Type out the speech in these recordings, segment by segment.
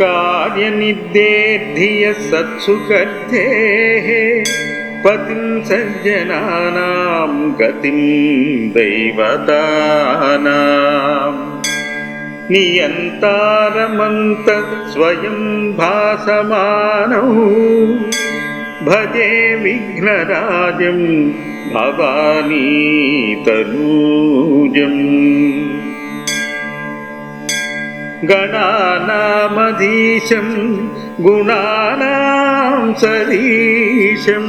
कार्यनिर्देर्धियः सत्सुकर्तेः पतिं सज्जनानां गतिं दैवतानाम् नियन्तारमन्त स्वयं भासमानौ भजे विघ्नराजं भवानीतनूजम् ഗണാനാമധീശം ഗുണാനാം സരീശം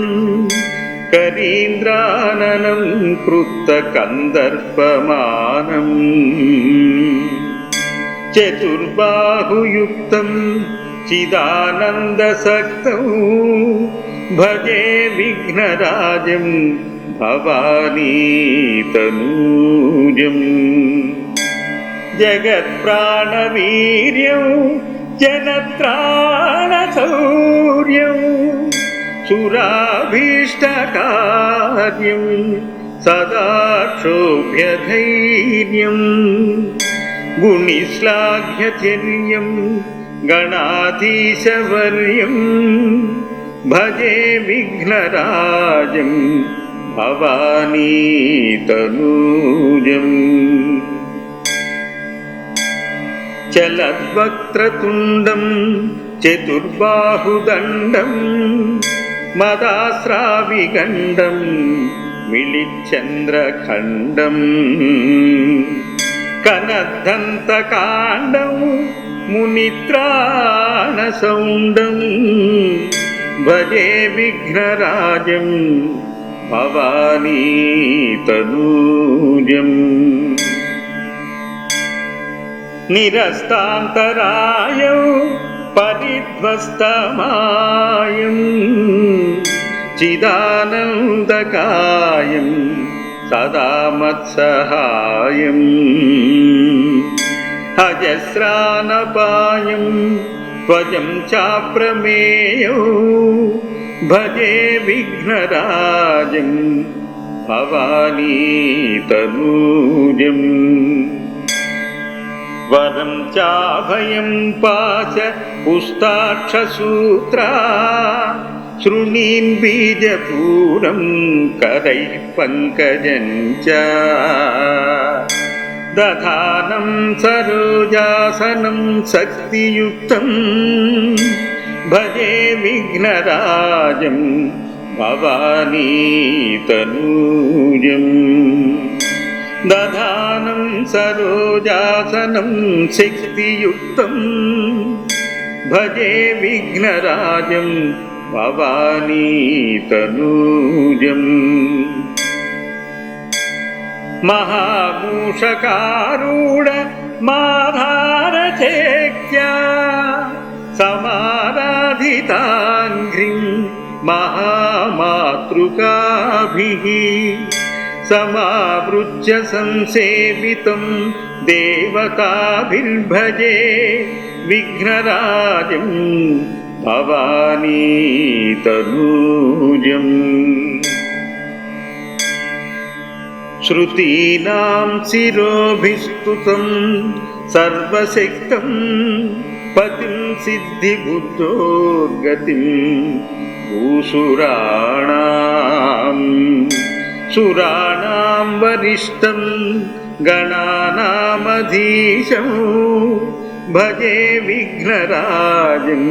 കരീന്ദ്രാനനം കൃത്തകന്ദർപ്പമാനം ചതുർബാഹുയുക്തം ചിദാനന്ദസക്തൗ. ഭജേ വിഘ്നരാജം ഭവാനീതനൂജം. जगत्प्राणवीर्यौ जनत्राणशौर्यौ सुराभीष्टकार्यं सदा क्षोभ्यधैर्यम् गुणिश्लाघ्यचर्यं गणाधीशवर्यं भजे विघ्नराजं చలద్వక్త్రతుండం చతుర్బాహుదండం మదాశ్రావిగండం మిళిచంద్రఖండం కనద్దంతకాండం మునిత్రాణసౌండం భజే విఘ్నరాజం భవానీ తనూజం निरस्तान्तरायौ परिध्वस्तमायम् चिदानन्दकायम् सदा मत्सहायम् अजस्रानपायं त्वजं चाप्रमेयौ भजे विघ्नराजं भवानीतनूजम् वरं चाभयं पाच पुस्ताक्षसूत्रा शृणीन् बीजपूरं करैः पङ्कजं च दधानं सरोजासनं शक्तियुक्तं भजे विघ्नराजं भवानीतनूजम् दधानं सरोजासनं शक्तियुक्तं भजे विघ्नराजं भवानीतनूजम्। महामूषकारूढ माधारचेक्या समाराधिताङ्घ्रिं महामातृकाभिः समावृज्य संसेवितं देवताभिर्भजे विघ्नराजं भवानीतनूजम्। श्रुतीनां शिरोभिस्तुतं सर्वशक्तं पतिं सिद्धिबुद्धोर्गतिं भूसुराणाम् सुराणां वरिष्ठं गणानामधीशं। भजे विघ्नराजं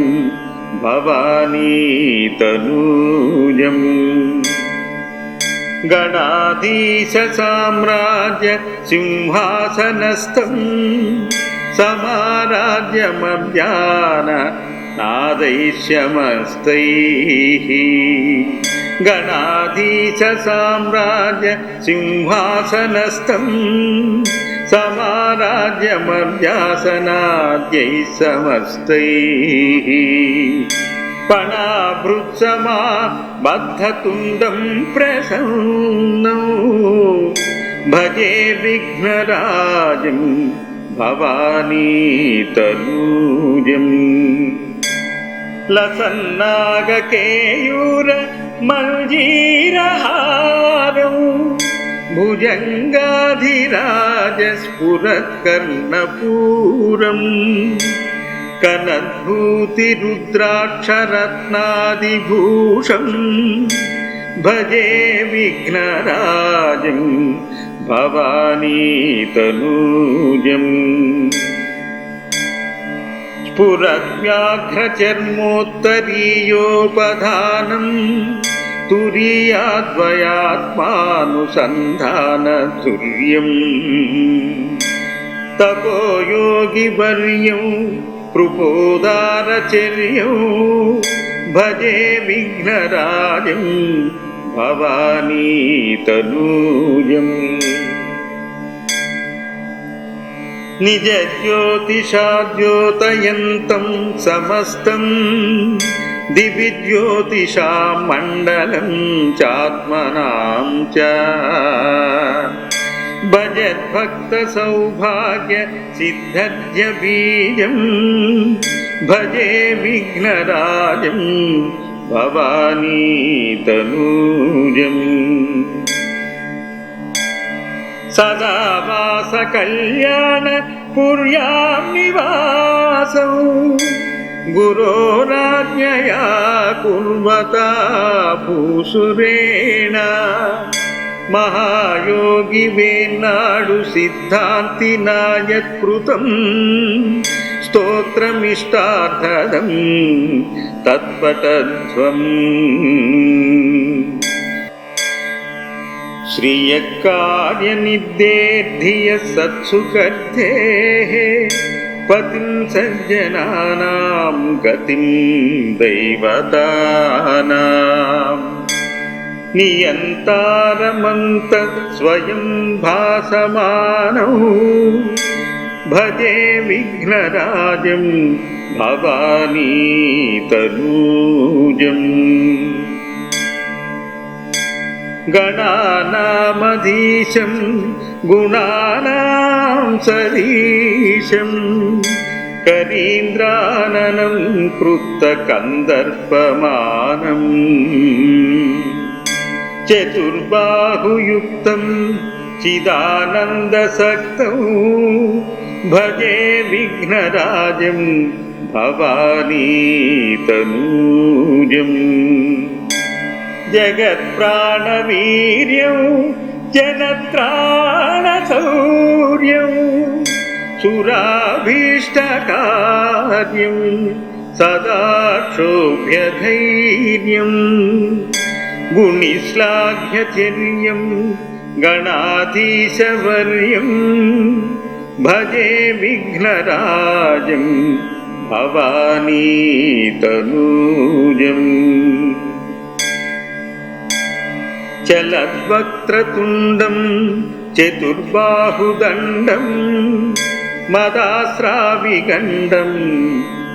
भवानीतनूजम्। गणाधीशसाम्राज्य सिंहासनस्थं समाराज्यमभ्यान नादैष्यमस्तैः गणाधीशसाम्राज्य सिंहासनस्थं समाराज्यमभ्यासनाद्यैः समस्तैः। पणाभृत्समा बद्धतुण्डं प्रसन्नौ। भजे विघ्नराजं भवानीतनूजम् लसन्नागकेयूर मञ्जीरहारौ भुजङ्गाधिराजस्फुरत्कर्णपूरम् कनद्भूतिरुद्राक्षरत्नादिभूषम् भजे विघ्नराजं भवानीतनूजम् स्फुरद्व्याघ्रचर्मोत्तरीयोपधानम् തുരീയാദ്വയാത്മാനുസന്ധാനതുര്യം തപോയോഗിവര്യം പ്രബോധാരചര്യം ഭജേ വിഘ്നരാജം ഭവാനീതനൂയം നിജജ്യോതിഷാദ്യോതയന്തം സമസ്തം दिवि ज्योतिषां मण्डलं चात्मनां च। भजद्भक्तसौभाग्य सिद्धर्य बीजम् भजे विघ्नराजं भवानीतनूजम्। सदा वासकल्याण पुर्यां निवासौ गुरोराज्ञया कुर्वता भूसुरेण महायोगि वेन्नाडु सिद्धान्तिना यत्कृतम् स्तोत्रमिष्टार्थदम् तत्पटध्वम् श्रियकार्यनिर्देर्धियः सत्सुकर्तेः पतिं सज्जनानां गतिं दैवतानाम् नियन्तारमन्त स्वयं भासमानौ। भजे विघ्नराजं भवानीतनूजम् गणानामधीशं गुणानां सरीशं करीन्द्राननं कृत्तकन्दर्पमानम् चतुर्बाहुयुक्तं चिदानन्दसक्तौ भजे विघ्नराजं भवानीतनूजम् जगत्प्राणवीर्यौ जनत्राणशौर्यौ सुराभीष्टकार्यं सदा क्षोभ्यधैर्यम् गुणिश्लाघ्यचर्यं गणाधीशवर्यं भजे विघ्नराजं भवानीतनूजम् ചലദ്വക്രതുണ്ടം ചതുർബാഹുദണ്ഡം മതാശ്രാവികണ്ഠം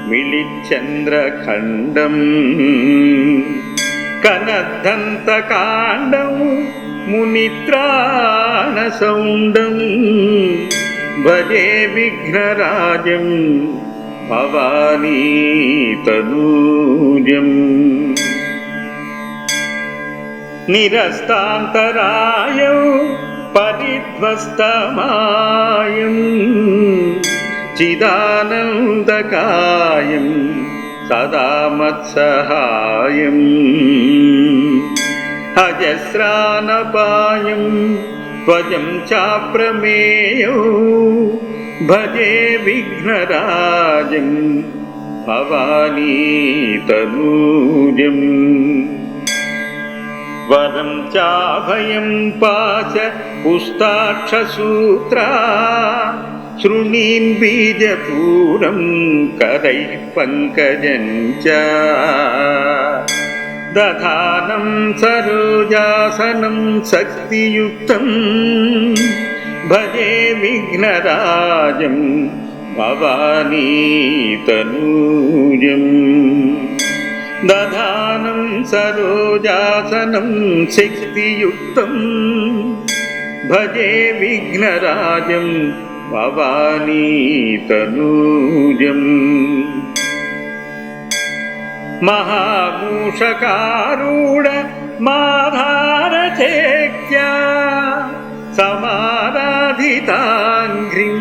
മിളിച്ചന്ദ്രഖണ്ഡം കനദന്തകാണ്ഡം മുനിത്രാണസൗണ്ടം ഭജേ വിഘ്നരാജം ഭവാനീ निरस्तान्तरायौ परिध्वस्तमायं चिदानन्दकायं सदा मत्सहायम् अजस्रानपायं त्वजं चाप्रमेयौ भजे विघ्नराजं भवानीतनूजम् वरं चाभयं पाच पुस्ताक्षसूत्रा शृणीन् बीजपूरं करैः पङ्कजं च दधानं सरोजासनं शक्तियुक्तं भजे विघ्नराजं भवानीतनूजम् दधानं सरोजासनं शक्तियुक्तं। भजे विघ्नराजं भवानीतनूजम् महामूषकारूढ माधारचेत्या समाराधिताङ्घ्रिं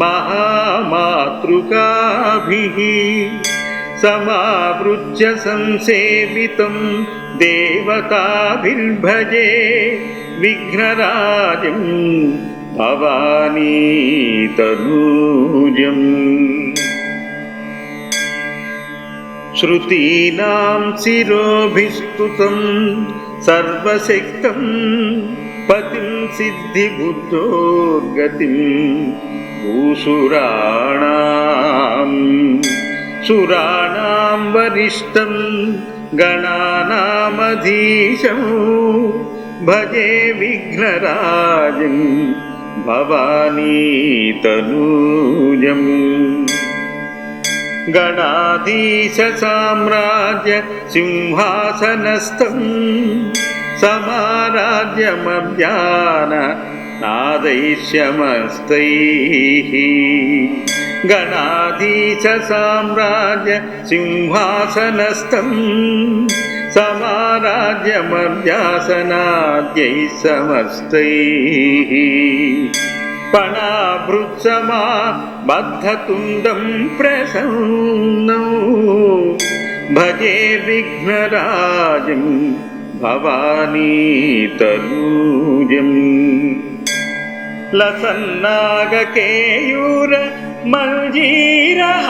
महामातुलसंज्ञा मातृकाभिः समावृज्य संसेवितं देवताभिर्भजे विघ्नराजं भवानी तनूजम्। श्रुतीनां शिरोभिस्तुतं सर्वशक्तं पतिं सिद्धिबुद्धोर्गतिं भूसुराणाम् सुराणां वरिष्ठं गणानामधीशं भजे विघ्नराजं भवानी तनूजम् गणाधीशसाम्राज्य सिंहासनस्थं समाराज्यमभ्यान नादैश्यमस्तैः गणाधीशसाम्राज्य सिंहासनस्थं समाराज्यमभ्यासनाद्यैः समस्तैः पणाभृत्समा बद्धतुण्डं प्रसन्नौ भजे विघ्नराजं भवानी तनूजम् लसन्नागकेयूर मञ्जीरहारौ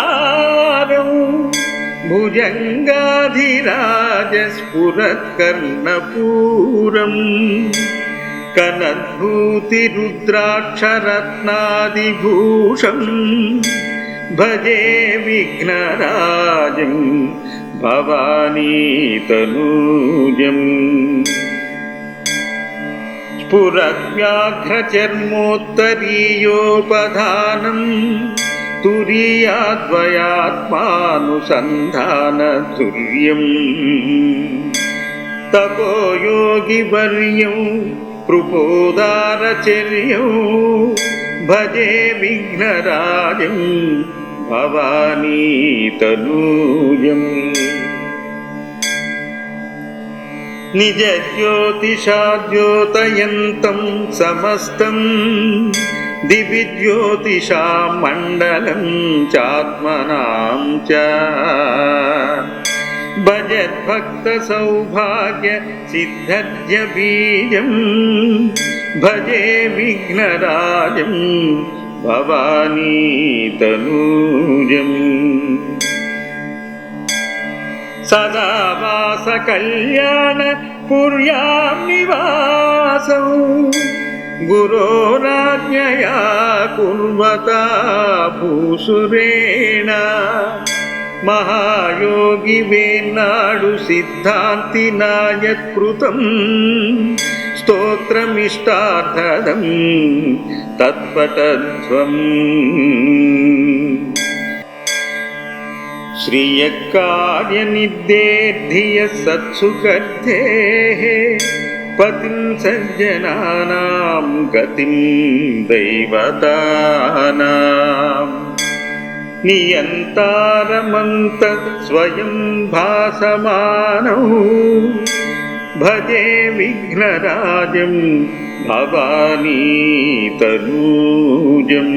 भुजङ्गाधिराजस्फुरत्कर्णपूरम् कनद्भूतिरुद्राक्षरत्नादिभूषम् भजे विघ्नराजं भवानी तनूजम् स्फुरव्याघ्रचर्मोत्तरीयोपधानं तुरीयाद्वयात्मानुसन्धानधुर्यम् तपो योगिवर्यौ कृपोदारचर्यौ भजे विघ्नराजं भवानी तनूजम् निजज्योतिषाद्योतयन्तं समस्तं दिवि ज्योतिषां मण्डलं चात्मनां च भजद्भक्तसौभाग्य सिद्धर्य बीजं भजे विघ्नराजं भवानी तनूजम् सदा वासकल्याण पुर्यां निवासौ गुरोराज्ञया कुर्वता भूसुरेण महायोगि वेन्नाडु सिद्धान्तिना यत्कृतं स्तोत्रमिष्टार्थदं तत्पटध्वम् श्रियकार्यनिर्देर्धियः सत्सुकर्तेः पतिं सज्जनानां गतिं दैवतानाम् नियन्तारमन्त स्वयं भासमानौ भजे विघ्नराजं भवानी तनूजम्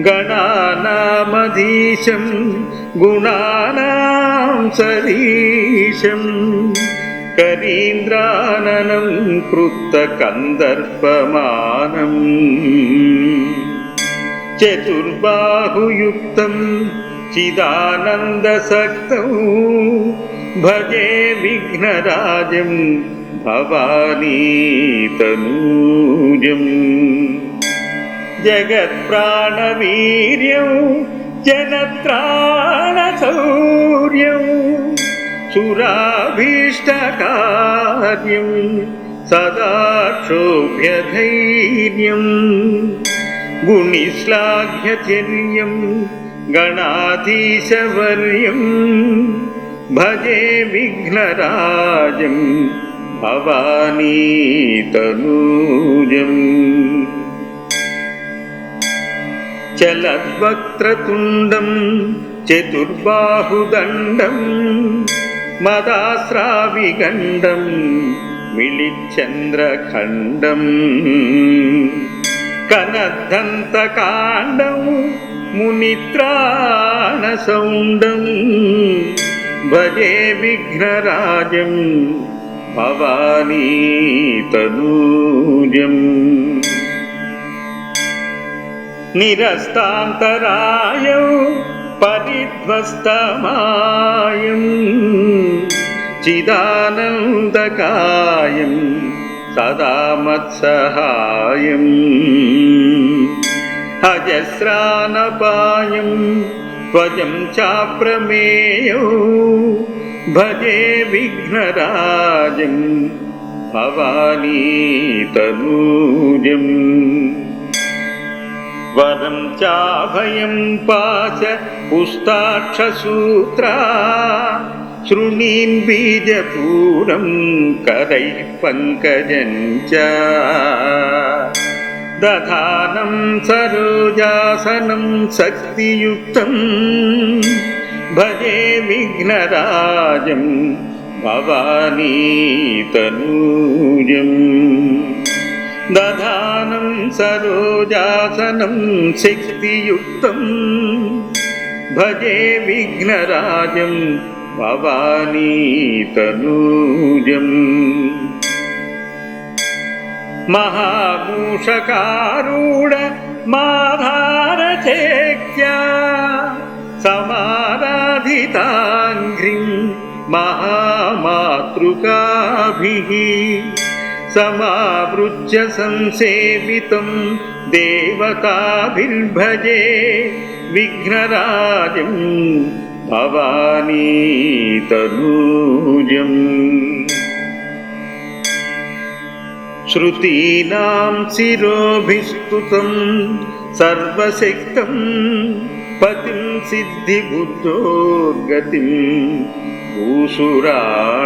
ഗണാനാമധീശം ഗുണാനാം സരീശം. കരീന്ദ്രാനനം കൃത്തകന്ദർപ്പമാനം ചതുർബാഹുയുക്തം ചിദാനന്ദസക്തം. ഭജേ വിഘ്നരാജം ഭവാനീതനൂജം. जगत्प्राणवीर्यौ जनत्राणशौर्यौ सुराभीष्टकार्यं सदा क्षोभ्यधैर्यम् गुणिश्लाघ्यचर्यं गणाधीशवर्यं भजे विघ्नराजं भवानी तनूजम् ചലദ്വക്തുണ്ടം ചതുർബാഹുദണ്ഡം മദാശ്രാവികണ്ഡം മിളിച്ചന്ദ്രഖണ്ഡം കനദന്തകാണ്ഡം മുനിത്രാണസൗണ്ടം ഭജേ വിഘ്നരാജം ഭവാനീ നിരസ്താന്തരായൗ പരിധ്വസ്തമായും ചിദാനന്ദകായം സദാ മത്സഹായം ത്വജം ചാപ്രമേയോ ഭജേ വിഘ്നരാജം विघ्नराजं भवानी वरं चाभयं पाच पुस्ताक्षसूत्रा शृणीं बीजपूरं करैः पङ्कजं च दधानं सरोजासनं शक्तियुक्तं भजे विघ्नराजं भवानी तनूजम् दधानं सरोजासनं शिक्तियुक्तं। भजे विघ्नराजं भवानीतनूजम् महामूषकारूढ माधारचेत्या समाराधिताङ्घ्रिं महामातृकाभिः। समावृज्य संसेवितं देवताभिर्भजे विघ्नराजं भवानी तनूजम् श्रुतीनां शिरोभिस्तुतं सर्वशक्तं पतिं सिद्धिबुद्धोर्गतिं भूसुराणाम्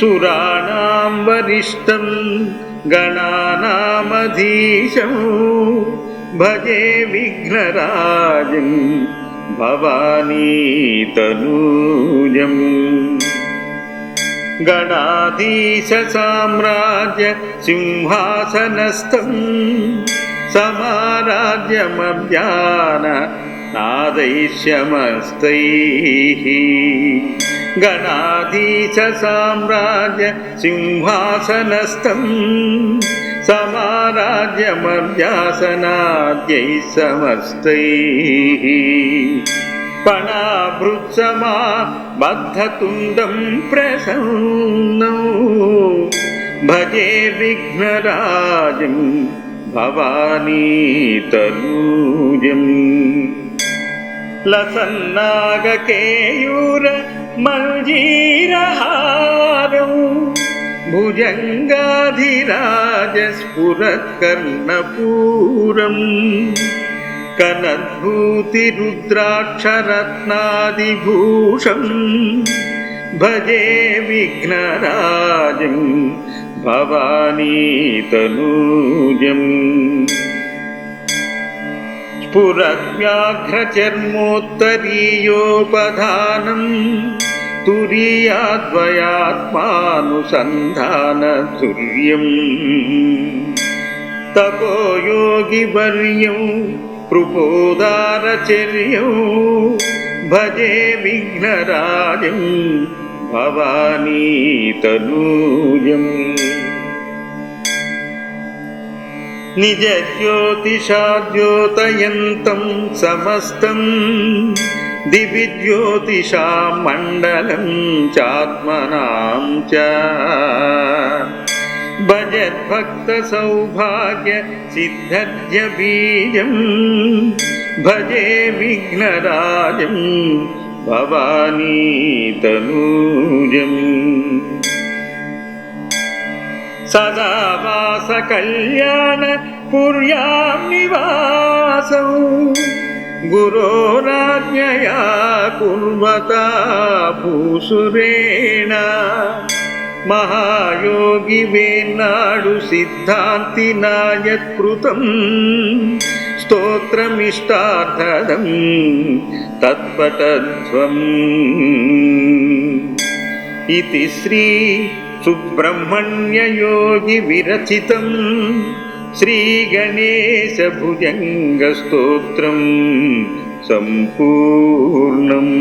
सुराणां वरिष्ठं गणानामधीशं भजे विघ्नराजं भवानी तनूजम् गणाधीशसाम्राज्य सिंहासनस्थं समाराज्यमभ्यान नादैश्यमस्तैः गणाधीशसाम्राज्य सिंहासनस्थं समाराज्यमभ्यासनाद्यैः समस्तैः। पणाभृत्समा बद्धतुण्डं प्रसन्नौ। भजे विघ्नराजं भवानी तनूजम् लसन्नागकेयूर मञ्जीरहारौ भुजङ्गाधिराजस्फुरत्कर्णपूरम् कनद्भूतिरुद्राक्षरत्नादिभूषम् भजे विघ्नराजं भवानी तनूजम् स्फुरव्याघ्रचर्मोत्तरीयोपधानम् तुरीयाद्वयात्मानुसन्धानतुर्यम् तपो योगिवर्यं कृपोदारचर्यौ भजे विघ्नराजं भवानी तनूजम् निजज्योतिषाद्योतयन्तं समस्तं दिवि ज्योतिषां मण्डलं चात्मनां च भजद्भक्तसौभाग्य सिद्धर्य बीजं भजे विघ्नराजं भवानी तनूजम् सदा वासकल्याण पुर्यां निवासौ गुरोराज्ञया कुर्वता भूसुरेण महायोगि वेन्नाडु सिद्धान्तिना यत्कृतं स्तोत्रमिष्टार्थदं तत्पटध्वम् इति श्री सुब्रह्मण्ययोगि विरचितं श्रीगणेशभुजङ्गस्तोत्रम् सम्पूर्णम्